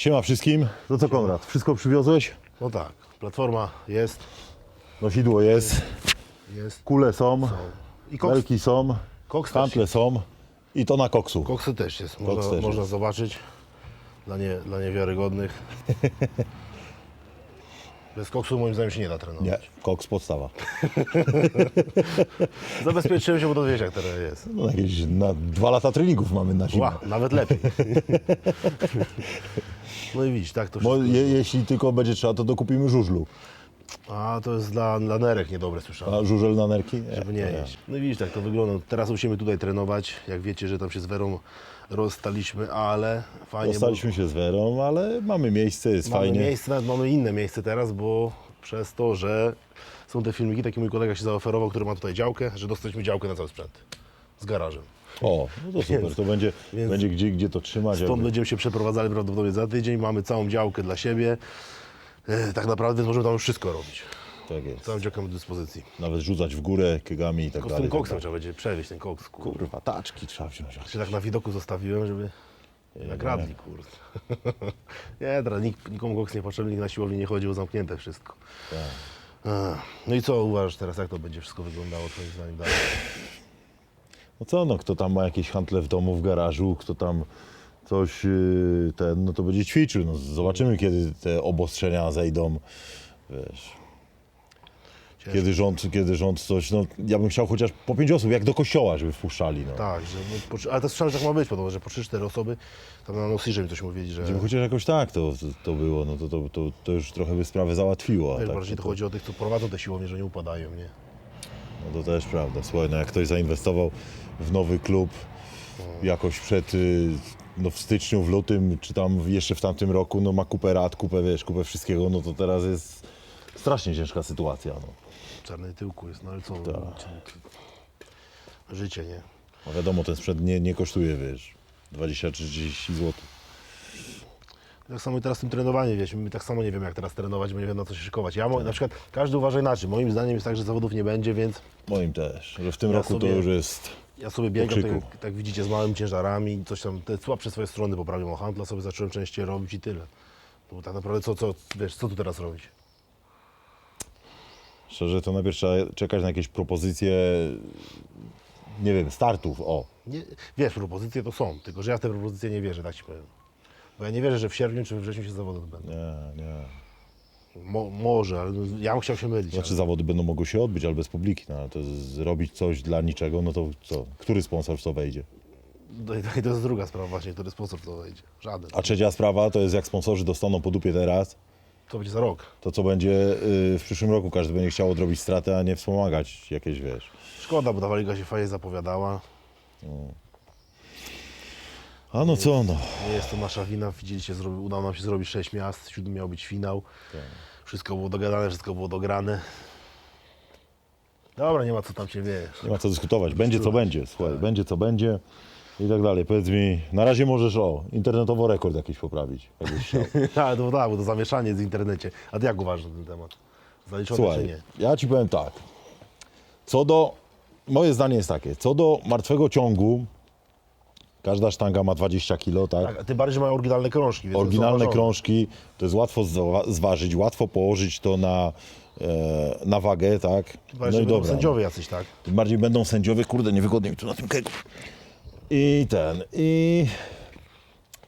Siema wszystkim. No co Konrad, wszystko przywiozłeś? No tak, platforma jest, Nosidło jest, jest. kule są, I koks, belki są, koks też są i to na koksu. koksy też jest, można, też można zobaczyć dla, nie, dla niewiarygodnych. Bez koksu moim zdaniem się nie da trenować. Nie, koks podstawa. Zabezpieczyłem się, bo to wiesz jak teraz jest. No jakieś na dwa lata treningów mamy na zimę. Ła, nawet lepiej. No i widzisz, tak to Bo wszystko. je, jeśli tylko będzie trzeba, to dokupimy żużlu. A to jest dla, dla nerek niedobre, słyszałem. A żużel na nerki? Nie, Żeby nie to jeść. No i widzisz, tak to wygląda. Teraz musimy tutaj trenować. Jak wiecie, że tam się z Werą rozstaliśmy, ale fajnie. Dostaliśmy się z Werą, ale mamy miejsce, jest mamy fajnie. miejsce, nawet mamy inne miejsce teraz, bo przez to, że są te filmiki, taki mój kolega się zaoferował, który ma tutaj działkę, że dostaliśmy działkę na cały sprzęt. Z garażem. O, no to super, Więc- to będzie, więc- będzie gdzie, gdzie to trzymać. Stąd jakby. będziemy się przeprowadzali prawdopodobnie za tydzień. Mamy całą działkę dla siebie. E, Tak naprawdę możemy tam już wszystko robić. Tak jest. Całą działkę mamy do dyspozycji. Nawet rzucać w górę kegami i tak Tylko z dalej. tym tak koksem dalej. trzeba będzie przewieźć ten koks. Kur... Kurwa, taczki trzeba wziąć. się tak na widoku zostawiłem, żeby nagradli, kurde. nie, teraz nikt, nikomu koks nie potrzebny, nikt na siłowni nie chodził, zamknięte wszystko. Ech, No i co uważasz teraz, jak to będzie wszystko wyglądało twoim zdaniem dalej? No co, no kto tam ma jakieś handle w domu, w garażu, kto tam coś yy, ten, no to będzie ćwiczył. No, zobaczymy, kiedy te obostrzenia zejdą. Wiesz, Ciężko. kiedy rząd, kiedy rząd coś, no ja bym chciał chociaż po pięć osób, jak do kościoła, żeby wpuszczali. No. Tak, że, no, po, trzy- ale to słyszałem, że tak ma być, podobno, że po 3-4 osoby, tam na Nosirze mi coś mówili, że Żeby chociaż jakoś tak to, to, było, no to, to, to, to już trochę by sprawę załatwiło. wiesz, tak, bardziej to, to chodzi o tych, co prowadzą te siłownie, że nie upadają, nie? No to też prawda. Słuchaj, no jak ktoś zainwestował w nowy klub jakoś przed, y, no w styczniu, w lutym, czy tam jeszcze w tamtym roku, no ma kupę rat, kupę, wiesz, kupę wszystkiego, no to teraz jest strasznie ciężka sytuacja, no. Czarny tyłku jest, no ale co? Życie, nie? No wiadomo, ten sprzęt nie, nie kosztuje, wiesz, 20-30 zł. Tak samo i teraz z tym trenowaniem, wiesz, my tak samo nie wiemy jak teraz trenować, bo nie wiem na co się szykować. Ja mo- na przykład, każdy uważa inaczej. Moim zdaniem jest tak, że zawodów nie będzie, więc Moim też, że w tym Ja roku sobie- to już jest... ja sobie biegam, tak, jak- tak widzicie, z małymi ciężarami, coś tam, te słabsze swoje strony poprawiam o handla, sobie zacząłem częściej robić i tyle. No bo tak naprawdę co, co, wiesz, co tu teraz robić? Szczerze, to najpierw trzeba czekać na jakieś propozycje, nie wiem, startów, o. Nie, wiesz, propozycje to są, tylko że ja w te propozycje nie wierzę, tak ci powiem. Bo ja nie wierzę, że w sierpniu czy we wrześniu się zawody odbędą. Nie, nie. Mo, może, ale no, ja bym chciał się mylić. Znaczy zawody będą mogły się odbyć, ale bez publiki, no ale to zrobić coś dla niczego, no to co? Który sponsor w to wejdzie? ale... I to jest druga sprawa właśnie, który sposób to wejdzie. Żaden. A trzecia sprawa to jest jak sponsorzy dostaną po dupie teraz, To będzie za rok. to co będzie y, w przyszłym roku? Każdy będzie chciał odrobić stratę, a nie wspomagać jakieś, wiesz. Szkoda, bo ta liga się fajnie zapowiadała. A no co no. Nie jest to nasza wina. Widzieliście, zrobi, udało nam się zrobić 6 miast. Siódmy miał być finał. Wszystko było dogadane, wszystko było dograne. Dobra, nie ma co tam się wiesz. Nie ma co dyskutować. Będzie co będzie, słuchaj, będzie co będzie i tak dalej. Powiedz mi, na razie możesz o, internetowo rekord jakiś poprawić. Jakbyś chciał. Tak, to, tak, bo to zamieszanie w internecie. A ty jak uważasz na ten temat? Zaliczone czy Słuchaj, nie? ja ci powiem tak. Co do, moje zdanie jest takie, co do martwego ciągu, każda sztanga ma 20 kg, tak? Tak, a tym bardziej, że mają oryginalne krążki. Więc Oryginalne krążki, to jest łatwo zwa- zważyć, łatwo położyć to na, e, na wagę, tak? Bardziej, No że będą sędziowie jacyś, tak? Tym bardziej będą sędziowie, kurde, niewygodnie mi tu na tym kegu. I ten, i...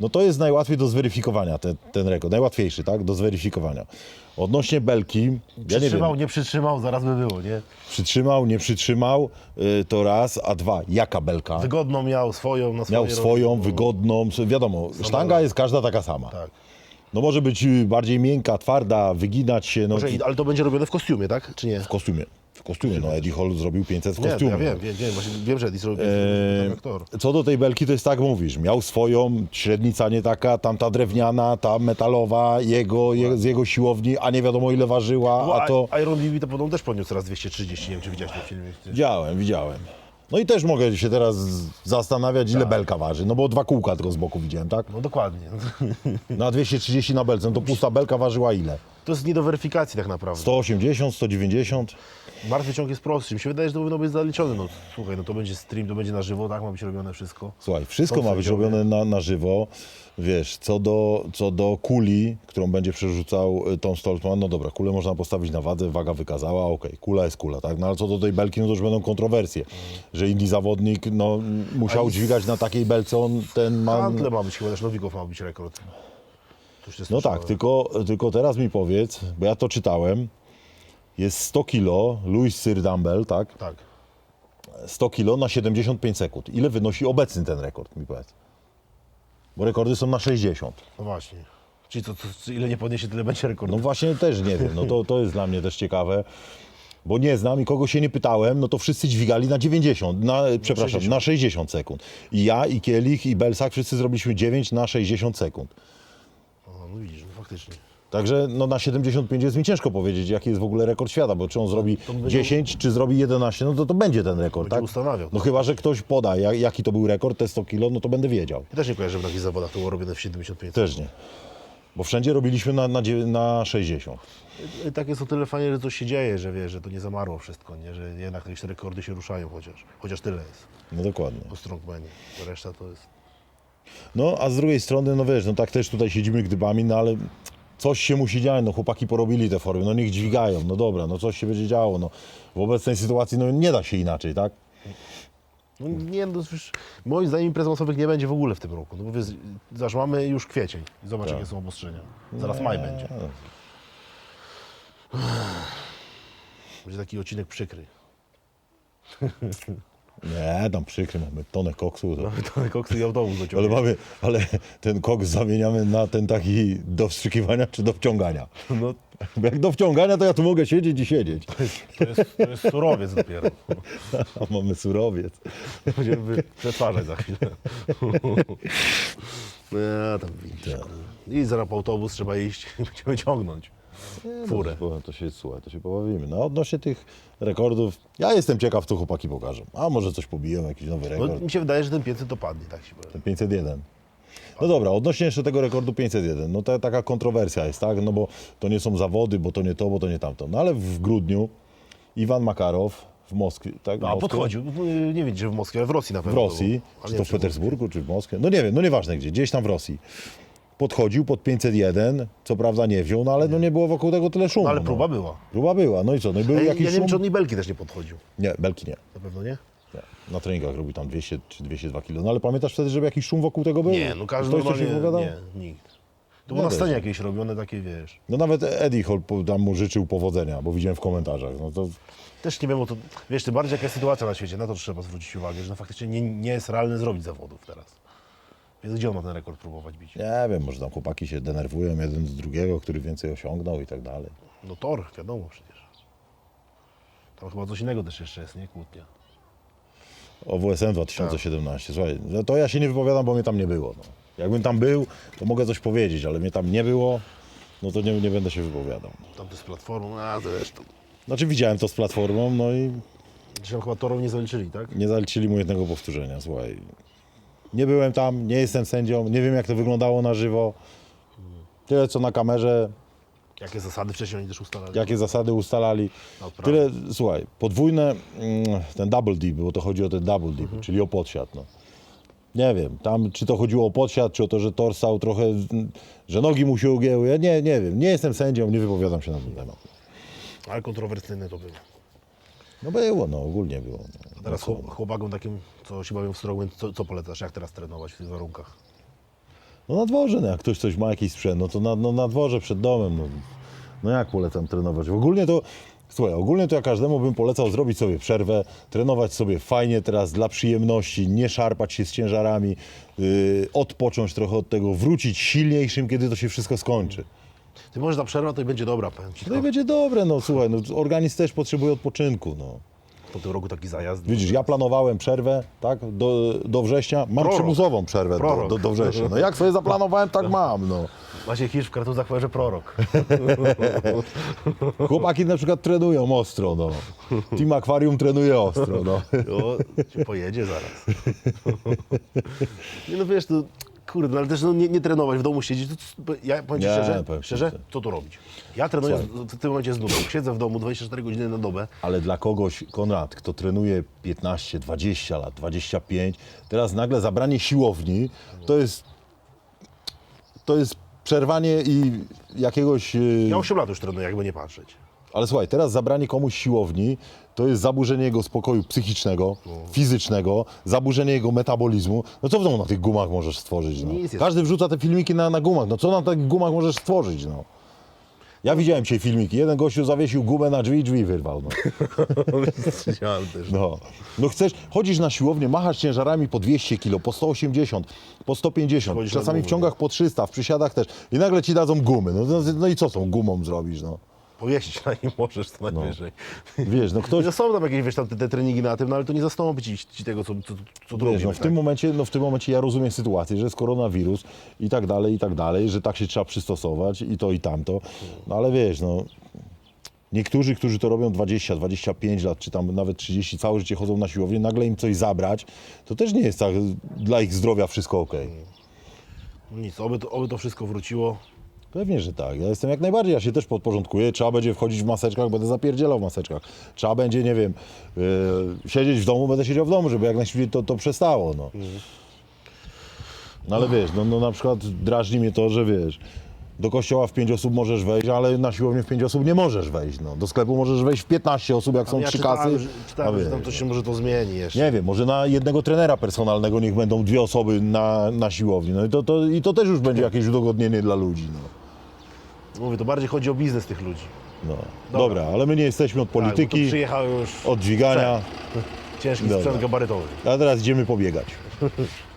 No to jest najłatwiej do zweryfikowania, ten, ten rekord, najłatwiejszy, tak, do zweryfikowania. Odnośnie belki, ja nie wiem, Przytrzymał, nie przytrzymał, zaraz by było, nie? przytrzymał, nie przytrzymał, y, to raz, a dwa, jaka belka? Wygodną miał swoją, na Miał swojej swoją, robił. wygodną, wiadomo, sztanga jest każda taka sama. Tak. No może być y, bardziej miękka, twarda, wyginać się, no Może, i- ale to będzie robione w kostiumie, tak? Czy nie? w kostiumie. W kostiumie, no Eddie Hall zrobił 500 w Nie, kostiumie. ja wiem, wiem, wiem, właśnie wiem, że Eddie zrobił Eee, eee... aktor. Co do tej belki, to jest tak mówisz, miał swoją, średnica nie taka, tamta drewniana, ta metalowa, jego, je, z jego siłowni, a nie wiadomo ile ważyła, a to... Iron Levy to podobno też podniósł raz 230, nie wiem czy widziałeś ten film. Widziałem, widziałem. No i też mogę się teraz zastanawiać, ile belka waży, no bo dwa kółka tylko z boku widziałem, tak? No dokładnie. Na 230 na belce, no to pusta belka ważyła ile? To jest nie do weryfikacji tak naprawdę. 180, 190. Martwy ciąg jest prostszy. Mi się wydaje, że to powinno być zaliczone. No słuchaj, no to będzie stream, to będzie na żywo, tak ma być robione wszystko. Słuchaj, wszystko ma być robione na, na żywo. Wiesz, co do, co do kuli, którą będzie przerzucał y, Tom Stoltman, no dobra, kulę można postawić na wadze, waga wykazała, okej, kula jest kula, tak? No ale co do tej belki, no to już będą kontrowersje, że inni zawodnik, no, musiał dźwigać na takiej belce, on ten ma... Handle ma być chyba też Nowikow ma być rekord. Już jest No tak, tylko, tylko teraz mi powiedz, bo ja to czytałem, jest 100 kilo, Louis Cyr Dumbbell, tak? Tak. 100 kilo na 75 sekund. Ile wynosi obecny ten rekord, mi powiedz? Bo rekordy są na 60. No właśnie. Czyli to, to, ile nie podniesie, tyle będzie rekord. No właśnie też nie wiem, no to, to jest dla mnie też ciekawe. Bo nie znam i kogo się nie pytałem, no to wszyscy dźwigali na 90, na, przepraszam, 60. na 60 sekund. I ja, i Kielich, i Belsak, wszyscy zrobiliśmy 9 na 60 sekund. No widzisz, no faktycznie. Także no na 75 jest mi ciężko powiedzieć, jaki jest w ogóle rekord świata, bo czy on zrobi będzie- 10, czy zrobi 11, no to to będzie ten rekord, Będzie tak? ustanawiał. No chyba, że ktoś poda, jak, jaki to był rekord, te 100 kilo, no to będę wiedział. Ja też nie kojarzę, w takich zawodach to było robione w 75. Też nie. Bo wszędzie robiliśmy na, na, na 60. I tak jest o tyle fajnie, że coś się dzieje, że wiesz, że to nie zamarło wszystko, nie? Że jednak jakieś te rekordy się ruszają chociaż. Chociaż tyle jest No dokładnie. po strongmanie. Reszta to jest... No, a z drugiej strony, no wiesz, no tak też tutaj siedzimy gdybami, no ale coś się musi dziać, no chłopaki porobili te formy, no niech dźwigają, no dobra, no coś się będzie działo, no. W obecnej sytuacji, no nie da się inaczej, tak? No nie, no już, moim zdaniem imprez masowych nie będzie w ogóle w tym roku. No bo wiesz, zobacz, mamy już kwiecień. Zobacz, jakie są obostrzenia. Zaraz maj będzie. Będzie taki odcinek przykry. Nie, tam przykry, mamy tonę koksu, to... To koksy i autobus ale mamy, ale ten koks zamieniamy na ten taki do wstrzykiwania czy do wciągania. No, Bo jak do wciągania, to ja tu mogę siedzieć i siedzieć, to jest, to jest surowiec dopiero. a mamy surowiec. Będziemy przetwarzać za chwilę. No ja tam widzisz. I zaraz po autobus trzeba iść i będziemy ciągnąć. Furę. No, to się, słuchaj, to się pobawimy. No odnośnie tych rekordów, ja jestem ciekaw, co chłopaki pokażą. A może coś pobiją, jakiś nowy No, rekord. mi się wydaje, że ten 500 dopadnie, tak się powiem. Ten 501. No dobra, odnośnie jeszcze tego rekordu 501, no to taka kontrowersja jest, tak? No bo to nie są zawody, bo to nie to, bo to nie tamto. No ale w grudniu Iwan Makarow w Moskwie, tak? W A Moskwie? podchodził, no, nie wiem gdzie w Moskwie, ale w Rosji na W pewno. Rosji, było. Ale czy nie to wiem, w Petersburgu, czy w Moskwie, no nie wiem, no nieważne gdzie, gdzieś tam w Rosji. Podchodził pod 501, co prawda nie wziął, no ale no nie było wokół tego tyle szumu. No, ale no. próba była. Próba była, no i co, no i był ja jakiś nie wiem, czy on i belki też nie podchodził. Nie, belki nie. Na pewno nie? nie. Na treningach robił tam 200 czy 202 kg. No ale pamiętasz wtedy, żeby jakiś szum wokół tego był? Nie, no każdy Ktoś coś się normalnie, wypowiadał? nie, nikt. To było na scenie jakieś robione takie, wiesz. No nawet Eddie Hall po- tam mu życzył powodzenia, bo widziałem w komentarzach. No to Też nie wiem o to, wiesz, tym bardziej jaka jest sytuacja na świecie, na to trzeba zwrócić uwagę, że no faktycznie nie, nie jest realne zrobić zawodów teraz. Więc gdzie on ma ten rekord próbować bić? nie wiem, może tam chłopaki się denerwują jeden z drugiego, który więcej osiągnął i tak dalej. No tor, wiadomo przecież. Tam chyba coś innego też jeszcze jest, nie? Kłótnia. O WSM 2017. Słuchaj, no to ja się nie wypowiadam, bo mnie tam nie było. No. Jakbym tam był, to mogę coś powiedzieć, ale mnie tam nie było, no to nie, nie będę się wypowiadał. Tam to z platformą, a zresztą. Znaczy widziałem to z platformą, no i Zresztą chyba torów nie zaliczyli, tak? nie zaliczyli mu jednego powtórzenia, słuchaj. Nie byłem tam, nie jestem sędzią, nie wiem jak to wyglądało na żywo. Tyle co na kamerze, Jakie zasady wcześniej oni też ustalali? jakie zasady ustalali. No, prawda. Tyle, słuchaj, podwójne, mm, ten double dip, bo to chodzi o ten double dip, czyli o podsiad. No. Nie wiem, tam czy to chodziło o podsiad, czy o to, że tor stał trochę, mm, że nogi mu się ugięły. Ja nie, nie wiem, nie jestem sędzią, nie wypowiadam się na ten temat. Ale kontrowersyjne to było. No było, no ogólnie było. No. A teraz chłop- chłopakom takim, co się bawią w strongman, co, co polecasz? Jak teraz trenować w tych warunkach? No na dworze, no jak ktoś coś ma, jakiś sprzęt, no to na, no, na dworze przed domem. No, no jak polecam trenować? Ogólnie to, słuchaj, ogólnie to ja każdemu bym polecał zrobić sobie przerwę, trenować sobie fajnie teraz dla przyjemności, nie szarpać się z ciężarami, yy, odpocząć trochę od tego, wrócić silniejszym, kiedy to się wszystko skończy. Ty może ta przerwa to i będzie dobra, powiem ci. No i będzie dobre, no słuchaj, no, organizm też potrzebuje odpoczynku, no. Po tym roku taki zajazd. Widzisz, ja planowałem przerwę, tak, do, do września, mam Prorok. przymusową przerwę do, Prorok. do, do września. No jak sobie zaplanowałem, tak mam, no. Macie Hisz w kartuzach że prorok. Chłopaki na przykład trenują ostro, no. Team Aquarium trenuje ostro, no. O, ci pojedzie zaraz. Nie no wiesz, to Kurde, ale też no, nie, nie trenować, w domu siedzieć. To, ja powiem ci Nie, szczerze, powiem szczerze, co tu robić? Ja trenuję z, w tym momencie z nudą. Siedzę w domu 24 godziny na dobę. Ale dla kogoś, Konrad, kto trenuje 15, 20 lat, 25, teraz nagle zabranie siłowni, to jest, to jest przerwanie i jakiegoś... yy, Ja 8 lat już trenuję, jakby nie patrzeć. Ale słuchaj, teraz zabranie komuś siłowni to jest zaburzenie jego spokoju psychicznego, fizycznego, zaburzenie jego metabolizmu. No co w domu na tych gumach możesz stworzyć? No? Nic jest. Każdy wrzuca te filmiki na, na gumach. No co na tych gumach możesz stworzyć? No? Ja widziałem dzisiaj filmiki. Jeden gościu zawiesił gumę na drzwi i drzwi wyrwał. No. Też. No. no chcesz, chodzisz na siłownię, machasz ciężarami po 200 kg, po 180, po 150, Chodzisz na czasami w gumy, ciągach po 300, w przysiadach też. I nagle ci dadzą gumy. No, no, no i co tą gumą zrobisz? No? Pojeździć na nim możesz co najwyżej. Wiesz, no ktoś, No. Są tam jakieś, wiesz, tam te, te treningi na tym, no ale to nie zastąpi ci, ci tego, co, co, co tu Wiesz, robimy. no w, tym momencie, no w tym momencie ja rozumiem sytuację, że jest koronawirus i tak dalej, i tak dalej, że tak się trzeba przystosować i to i tamto. No ale wiesz, no niektórzy, którzy to robią 20, 25 lat, czy tam nawet 30, całe życie chodzą na siłownię, nagle im coś zabrać, to też nie jest tak dla ich zdrowia wszystko ok. No Nic, oby to, oby to wszystko wróciło. Pewnie, że tak. Ja jestem jak najbardziej, ja się też podporządkuję. Trzeba będzie wchodzić w maseczkach, będę zapierdzielał w maseczkach. Trzeba będzie, nie wiem, yy, siedzieć w domu, będę siedział w domu, żeby jak najszybciej to, to przestało. No. no ale wiesz, no, no na przykład drażni mnie to, że wiesz, do kościoła w pięć osób możesz wejść, ale na siłownię w pięć osób nie możesz wejść. No. Do sklepu możesz wejść w 15 osób, jak są ja trzy czytałem, kasy. że, a czytałem, że tam coś się może to zmieni jeszcze. nie wiem, może na jednego trenera personalnego niech będą dwie osoby na, na siłowni. No i to, to, i to też już będzie jakieś udogodnienie dla ludzi. No. Mówię, to bardziej chodzi o biznes tych ludzi. No. Dobra. ale my nie jesteśmy od Tak, bo tu polityki, przyjechał już od dźwigania, ciężki Dobra. sprzęt gabarytowy. a teraz idziemy pobiegać.